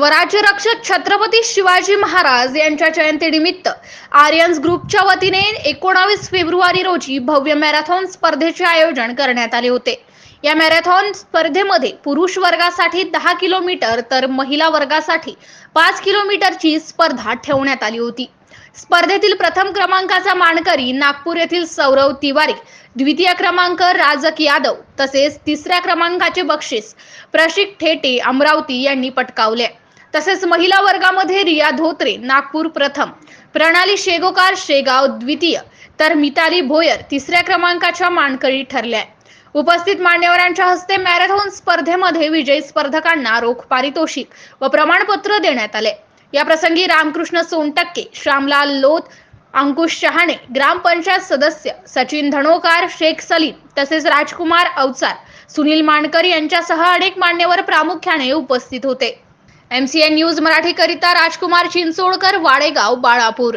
स्वराज्य रक्षक छत्रपती शिवाजी महाराज यांच्या जयंतीनिमित्त आर्यन्स ग्रुपच्या वतीने एकोणावीस फेब्रुवारी रोजी भव्य मॅरेथॉन स्पर्धेचे आयोजन करण्यात आले होते. या मॅरेथॉन स्पर्धेमध्ये पुरुष वर्गासाठी दहा किलोमीटर तर महिला वर्गासाठी पाच किलोमीटरची स्पर्धा ठेवण्यात आली होती. स्पर्धेतील प्रथम क्रमांकाचा मानकरी नागपूर येथील सौरव तिवारी द्वितीय क्रमांक राजक यादव तसेच तिसऱ्या क्रमांकाचे बक्षीस प्रशिक ठेटे अमरावती यांनी पटकावले तसेच महिला वर्गामध्ये रिया धोत्रे नागपूर प्रथम प्रणाली शेगोकार शेगाव द्वितीय तर मिताली भोयर तिसऱ्या क्रमांकाच्या मानकरी ठरल्या. उपस्थित मान्यवरांच्या हस्ते मॅरेथॉन स्पर्धेमध्ये विजयी स्पर्धकांना रोख पारितोषिक व प्रमाणपत्र देण्यात आले. या प्रसंगी रामकृष्ण सोनटक्के श्यामलाल लोत अंकुश शहाणे ग्रामपंचायत सदस्य सचिन धनोकार शेख सलीम तसेच राजकुमार अवचार सुनील मानकर यांच्यासह अनेक मान्यवर प्रामुख्याने उपस्थित होते. एमसीएन न्यूज मराठी करिता राजकुमार चिंचोडकर वाडेगाव बाळापूर.